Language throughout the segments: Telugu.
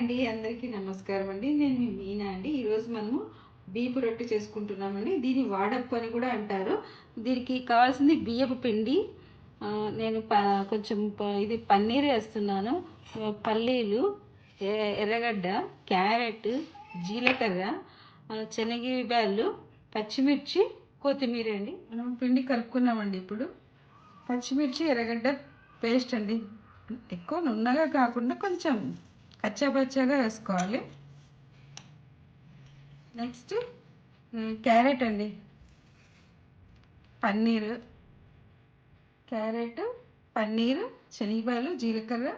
అండి అందరికీ నమస్కారం అండి. నేను మీ మీనా అండి. ఈరోజు మనము బియ్యపు రొట్టె చేసుకుంటున్నామండి. దీన్ని వాడప్పు అని కూడా అంటారు. దీనికి కావాల్సింది బియ్యపు పిండి. నేను ప కొంచెం ప- ఇది పన్నీర్ వేస్తున్నాను. పల్లీలు ఎ- ఎర్రగడ్డ క్యారెట్ జీలకర్ర శనగి బ్యాళ్ళు పచ్చిమిర్చి కొత్తిమీర అండి. మనం పిండి కలుపుకున్నామండి ఇప్పుడు. పచ్చిమిర్చి ఎర్రగడ్డ పేస్ట్ అండి. ఎక్కువ నున్నగా కాకుండా కొంచెం కచ్చాపచ్చాగా వేసుకోవాలి. నెక్స్ట్ క్యారెట్ అండి. పన్నీరు. క్యారెట్ పన్నీరు శనగపాయలు జీలకర్ర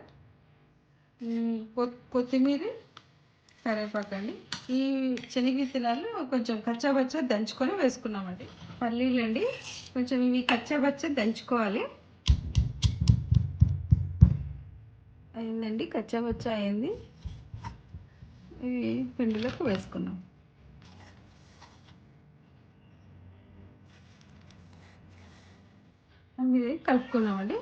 కొ- కొత్తిమీర కరివేపాకు అండి. ఈ శనగ విత్తనాలు కొంచెం కచ్చాబచ్చ దంచుకొని వేసుకున్నామండి. పల్లీలండి. కొంచెం ఇవి కచ్చాబచ్చ దంచుకోవాలి. అయిందండి కచ్చాపచ్చా అయింది. ఇవి పిండిలోకి వేసుకున్నాం. ఇది కలుపుకున్నామండి.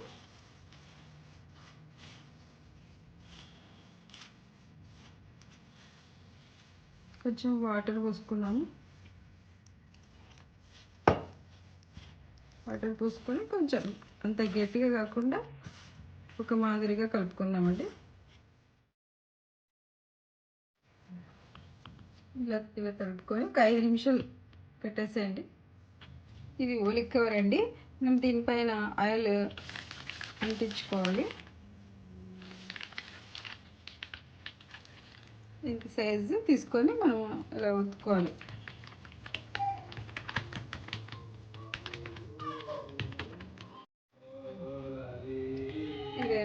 కొంచెం వాటర్ పోసుకున్నాము. వాటర్ పోసుకొని కొంచెం అంత గట్టిగా కాకుండా ఒక మాదిరిగా కలుపుకుందామండి. ఇలా ఇలా కలుపుకొని ఒక ఐదు నిమిషాలు పెట్టేసేయండి. ఇది ఓలిక్ కవర్ అండి. మనం దీనిపైన ఆయిల్ అంటించుకోవాలి. ఇంత సైజు తీసుకొని మనం ఇలా ఉత్తుకోవాలి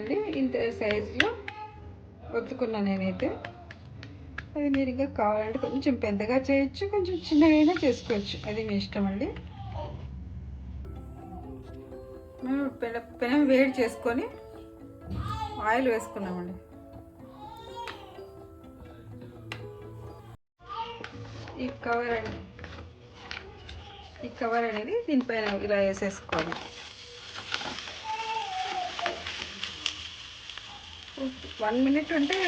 ఇదండి ఇంత సైజులో వద్దుకున్నా నేనైతే. అది మీరు ఇంకా కావాలంటే కొంచెం పెద్దగా చేయొచ్చు కొంచెం చిన్నగైనా చేసుకోవచ్చు. అది మీ ఇష్టం అండి. మేము పెన పెనం వేడి చేసుకొని ఆయిల్ వేసుకున్నామండి. ఈ కవర్ అండి ఈ కవర్ అనేది దీనిపైన ఇలా వేసేసుకోవాలి. వన్ మినిట్ ఉంటే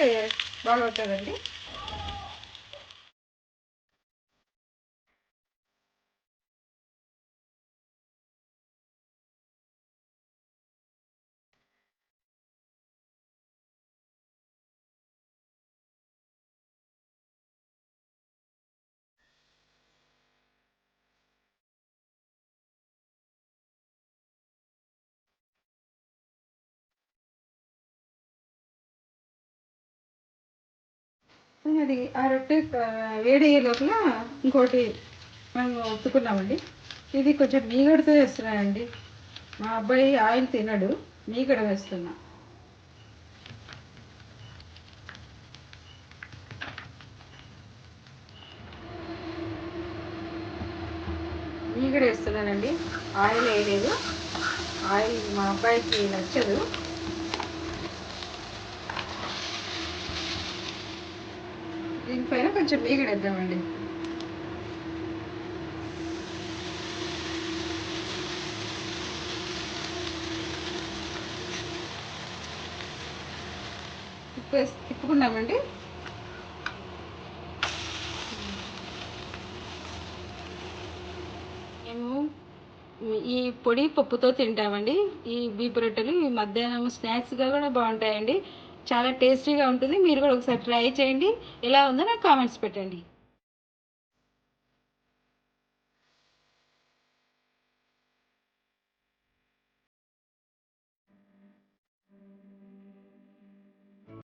బాగా అవుతుందండి అది ఆ రొట్టె వేడయ్యే లోపల ఇంకోటి మేము ఒత్తుకున్నామండి. ఇది కొంచెం మీగడతో వేస్తున్నానండి. మా అబ్బాయి ఆయిల్ తినడు మీగడ వేస్తున్నా. మీగడ వేస్తున్నానండి. ఆయిల్ వేయలేదు. ఆయిల్ మా అబ్బాయికి నచ్చదు. దీనిపైన కొంచెం వేగడేద్దామండి వేద్దామండి తిప్పేసి తిప్పుకున్నామండి మేము ఈ పొడి పప్పుతో తింటామండి. ఈ బీపు రొట్టెలు ఈ మధ్యాహ్నం స్నాక్స్గా కూడా బాగుంటాయండి. చాలా టేస్టీగా ఉంటుంది. మీరు కూడా ఒకసారి ట్రై చేయండి. ఎలా ఉందో నాకు కామెంట్స్ పెట్టండి.